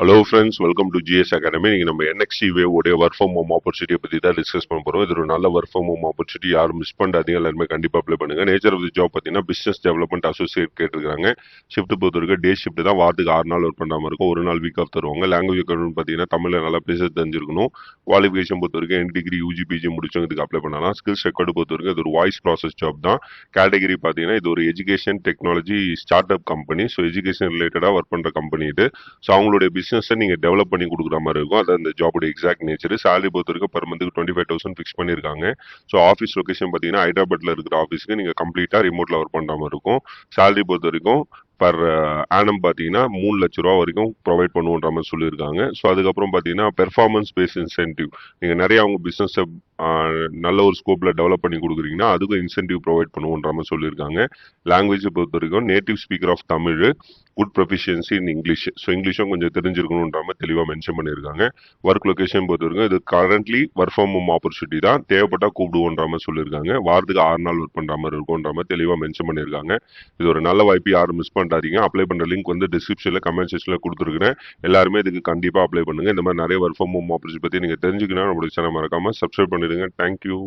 Hello friends welcome to GS academy நீங்கள் நம்ம என்எக்சி வேவோடைய ஒர்க் ஃப்ரம் ஹோம் ஆப்பர்ச்சுனிட்டியை பற்றி தான் டிஸ்கஸ் பண்ண போகிறோம் இது ஒரு நல்ல ஒர்க் ஃப்ரம் ஹோம் ஆப்பர்ச்சுனிட்டி யாரும் மிஸ் பண்ணாதீங்க. எல்லாருமே கண்டிப்பாக அப்ளை பண்ணுங்கள் நேச்சர் ஆஃப் தி ஜாப் பார்த்தீங்கன்னா பிஸ்னஸ் டெவலப்மெண்ட் அசோசியேட் கேட்டிருக்காங்க. ஷிஃப்ட் பொறுத்த வரைக்கும் டே ஷிஃப்ட் தான். வாரத்துக்கு ஆறு நாள் ஒர்க் பண்ணாமல் இருக்கும். ஒரு நாள் வீக் ஆஃப் தருவாங்க. லாங்குவேஜ் அக்கௌண்ட் பார்த்தீங்கன்னா தமிழில் நல்லா பேச தெரிஞ்சிருக்கணும். குவாலிஃபிகேஷன் பொறுத்த வரைக்கும் என் டிகிரி யூஜி பிஜி முடிச்சவங்க இதுக்கு அப்ளை பண்ணலாம். ஸ்கில்ஸ் ரெக்கார்டு பொறுத்த வரைக்கும் இது ஒரு வாய்ஸ் ப்ராசஸ் ஜாப் தான். கேட்டகரி பார்த்தீங்கன்னா இது ஒரு education technology start up company so education ரிலேட்டடாக ஒர்க் பண்ணுற கம்பெனி இது. ஸோ அவங்களுடைய பிஸ்னஸை நீங்கள் டெவலப் பண்ணி கொடுக்குற மாதிரி இருக்கும். அது அந்த ஜாபோட எக்ஸாக்ட் நேச்சர் சேலரி பொறுத்த வரைக்கும் per month twenty five thousand fix பண்ணியிருக்காங்க. ஸோ ஆஃபீஸ் லொக்கேஷன் பார்த்தீங்கன்னா ஹைதராபாத்தில் இருக்கிற ஆஃபீஸுக்கு நீங்கள் கம்ப்ளீட்டாக ரிமோட்டில் ஒர்க் பண்ணுற மாதிரி இருக்கும். சேலரி பொறுத்த வரைக்கும் பர் ஆனம் பார்த்தீங்கன்னா மூணு லட்ச ரூபா வரைக்கும் ப்ரொவைட் பண்ணுவோன்ற மாதிரி சொல்லியிருக்காங்க. ஸோ அதுக்கப்புறம் பார்த்தீங்கன்னா பெர்ஃபார்மன்ஸ் பேஸ் இன்சென்டிவ் நீங்கள் நிறைய அவங்க பிஸ்னஸை நல்ல ஒரு ஸ்கோப்பில் டெவலப் பண்ணி கொடுக்குறீங்கன்னா அதுக்கும் இன்சென்டிவ் ப்ரொவைட் பண்ணுவோன்ற மாதிரி சொல்லியிருக்காங்க. லாங்குவேஜை பொறுத்த வரைக்கும் native speaker of Tamil good proficiency in English so இங்கிலீஷும் கொஞ்சம் தெரிஞ்சிருக்கணுன்ற மாதிரி தெளிவாக மென்ஷன் பண்ணியிருக்காங்க. ஒர்க் லொக்கேஷன் பொறுத்த வரைக்கும் இது currently work from home opportunity தான். தேவைப்பட்டால் கூப்பிடுவோன்ற மாதிரி சொல்லியிருக்காங்க. வாரத்துக்கு ஆறு நாள் ஒர்க் பண்ணுற மாதிரி இருக்கும்ன்ற மாதிரி தெளிவாக மென்ஷன் பண்ணியிருக்காங்க. இது ஒரு நல்ல வாய்ப்பு யாரும் மிஸ் பண்ணாதீங்க அப்ளை பண்ணுற லிங்க் வந்து டிஸ்கிரிப்ஷனில் கமெண்ட் செக்ஷனில் கொடுத்துருக்கிறேன். எல்லாருமே இதுக்கு கண்டிப்பாக அப்ளை பண்ணுங்கள் இந்த மாதிரி நிறைய ஒர்க் ஃப்ரம் ஹோம் ஆப்பர்ச்சுனிட்டி பற்றி நீங்கள் தெரிஞ்சுக்கணும் நம்மளுடைய சேனல் மறக்காமல் சப்ஸ்கிரைப் பண்ணிடுங்க தேங்க்யூ